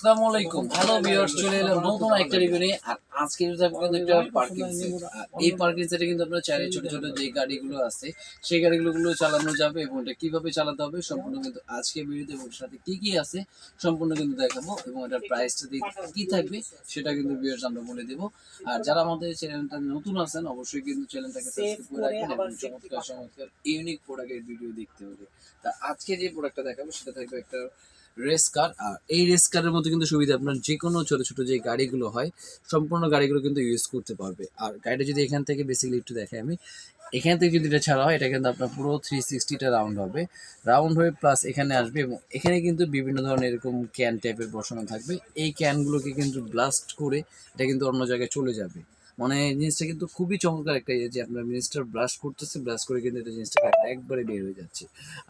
আসসালামু আলাইকুম। Hello viewers চলে এলাম নতুন একটা রিভিউ নিয়ে। আর আজকে কিন্তু একটা পার্কিং এই পার্কিং সেটে কিন্তু আপনার চাইলে ছোট ছোট যে গাড়িগুলো আছে সেই গাড়িগুলো চালানো যাবে এবং এটা কীভাবে চালাতে হবে সম্পূর্ণ কিন্তু আজকে ভিডিওতে এবং সাথে কি কি আছে সম্পূর্ণ কিন্তু দেখাবো এবং এটার প্রাইসটা কি থাকবে সেটা কিন্তু ভিউয়ার্স আমরা বলে দেবো। আর যারা আমাদের চ্যানেলটা নতুন আছেন অবশ্যই কিন্তু চ্যানেলটাকে সাবস্ক্রাইব করে রাখবেন এবং চমৎকার চমৎকার ইউনিক প্রোডাক্টের ভিডিও দেখতে হবে। তা আজকে যে প্রোডাক্টটা দেখাবো সেটা থাকবে একটা রেস কার, আর এই রেস কারের মধ্যে কিন্তু সুবিধা, আপনার যে কোনো ছোটো ছোটো যে গাড়িগুলো হয়, সম্পূর্ণ গাড়িগুলো কিন্তু ইউজ করতে পারবে। আর গাড়িটা যদি এখান থেকে বেসিক্যালি একটু দেখাই আমি, এখান থেকে যদি এটা ছাড়া হয়, এটা কিন্তু আপনার পুরো থ্রি সিক্সটিটা রাউন্ড হবে। রাউন্ড হয়ে প্লাস এখানে আসবে এবং এখানে কিন্তু বিভিন্ন ধরনের এরকম ক্যান টাইপের বসানো থাকবে। এই ক্যানগুলোকে কিন্তু ব্লাস্ট করে এটা কিন্তু অন্য জায়গায় চলে যাবে। মানে জিনিসটা কিন্তু খুবই চমৎকার একটা ইয়ে যে আপনার মিনিস্টার ব্রাশ করতেছে ব্রাশ করে কিন্তু এটা জিনিসটা একবারে বের হয়ে যাচ্ছে।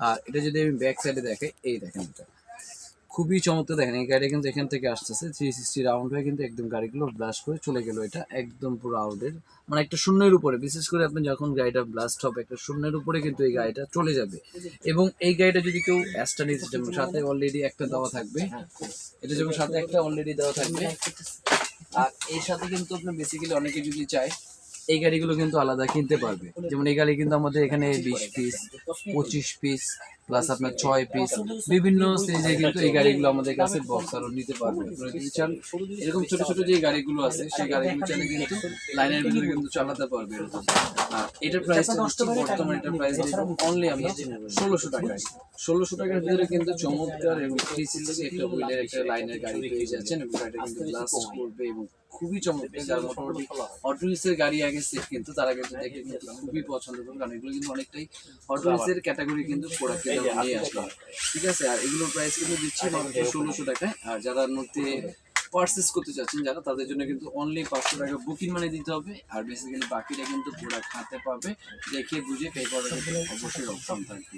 আর এটা যদি আমি ব্যাক সাইডে দেখাই, এই দেখেন এটা। খুবই চমৎকার। দেখেন এই গাড়ি কিন্তু এখান থেকে আসতেছে। থ্রি সিক্সটি রাউন্ড হয়ে কিন্তু একদম গাড়িগুলো ব্লাস্ট করে চলে গেল এটা। একদম পুরো আউটের মানে একটা শূন্যের উপরে। বিশেষ করে আপনি যখন গাড়িটা ব্লাস্ট হবে একটা শূন্যের উপরে কিন্তু এই গাড়িটা চলে যাবে। এবং এই গাড়িটা যদি কেউ অ্যাস্টা নিতে চান, সাথে অলরেডি একটা দেওয়া থাকবে। এটা যেমন সাথে একটা অলরেডি দেওয়া থাকবে। আর এর সাথে কিন্তু আপনি বেসিক্যালি অনেকে যদি চায় এই গাড়িগুলো কিন্তু আলাদা কিনতে পারবে। যেমন এই গাড়ি কিন্তু আমাদের এখানে বিশ পিস পঁচিশ পিস প্লাস আপনার ছয় পিস বিভিন্ন সিরিজে কিন্তু এই গাড়িগুলো আমাদের কাছে বক্স আরও নিতে পারবে। আপনারা যদি চান এরকম ছোট ছোট যে গাড়িগুলো আছে সেই গাড়িগুলো চাইলে কিন্তু লাইনের ভিতরে কিন্তু চালাতে পারবে এরকম। আর এটার প্রাইস বর্তমানে এটার প্রাইস অনলি আমরা ষোলোশো টাকায়। ষোলোশো টাকার ভিতরে কিন্তু চমৎকার এবং থ্রি সিক্সটি একটা হুইলের একটা লাইনের গাড়ি পেয়ে যাচ্ছেন এবং গাড়িটা কিন্তু ব্লাস্ট করবে এবং খুবই চমৎকার যার মোটামুটি অটোরিক্সের গাড়ি আগে সেট কিন্তু তারা কিন্তু দেখে কিন্তু খুবই পছন্দ করবে কারণ এগুলো কিন্তু অনেকটাই অটোরিক্সের ক্যাটাগরি কিন্তু প্রোডাক্ট কিন্তু নিয়ে আসলাম ঠিক আছে আর এগুলোর প্রাইস কিন্তু দিচ্ছে মাত্র ষোলোশো টাকায়। আর যারা মধ্যে পার্সেস করতে চাচ্ছেন যারা তাদের জন্য কিন্তু অনলি পাঁচশো টাকা বুকিং মানে দিতে হবে। আর বেসিক্যালি বাকিটা কিন্তু প্রোডাক্ট হাতে পাবে দেখে বুঝে পে করার অবশ্যই অপশন থাকবে।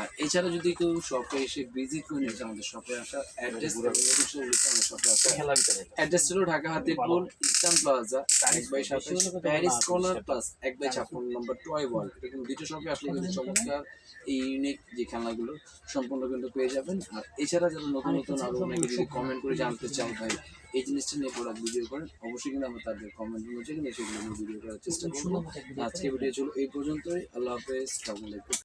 আর এছাড়া যদি কেউ শপে এসে ভিজিট করে নিয়েছে আমাদের শপে আসা অ্যাড্রেস আমাদের শপে আসা। অ্যাড্রেস হলো ঢাকা হাতিপুর ইস্টার্ন প্লাজা এক বাই সাতাশ প্যারিস কর্নার প্লাস এক বাই ছাপ্পান্ন নম্বর টয় ওয়াল এরকম দুটো শপে আসলে কিন্তু চমৎকার এই ইউনিক যে খেলনাগুলো সম্পূর্ণ কিন্তু পেয়ে যাবেন। আর এছাড়া যারা নতুন নতুন আরও অনেকে যদি কমেন্ট করে জানতে চান ভাই এই জিনিসটা নিয়ে প্রোডাক্ট ভিডিও করেন। অবশ্যই কিন্তু আমরা তাদের কমেন্ট অনুযায়ী কিন্তু সেগুলো ভিডিও করার চেষ্টা করব। আজকে ভিডিও চলো এই পর্যন্তই। আল্লাহ হাফেজ আলাইকুম।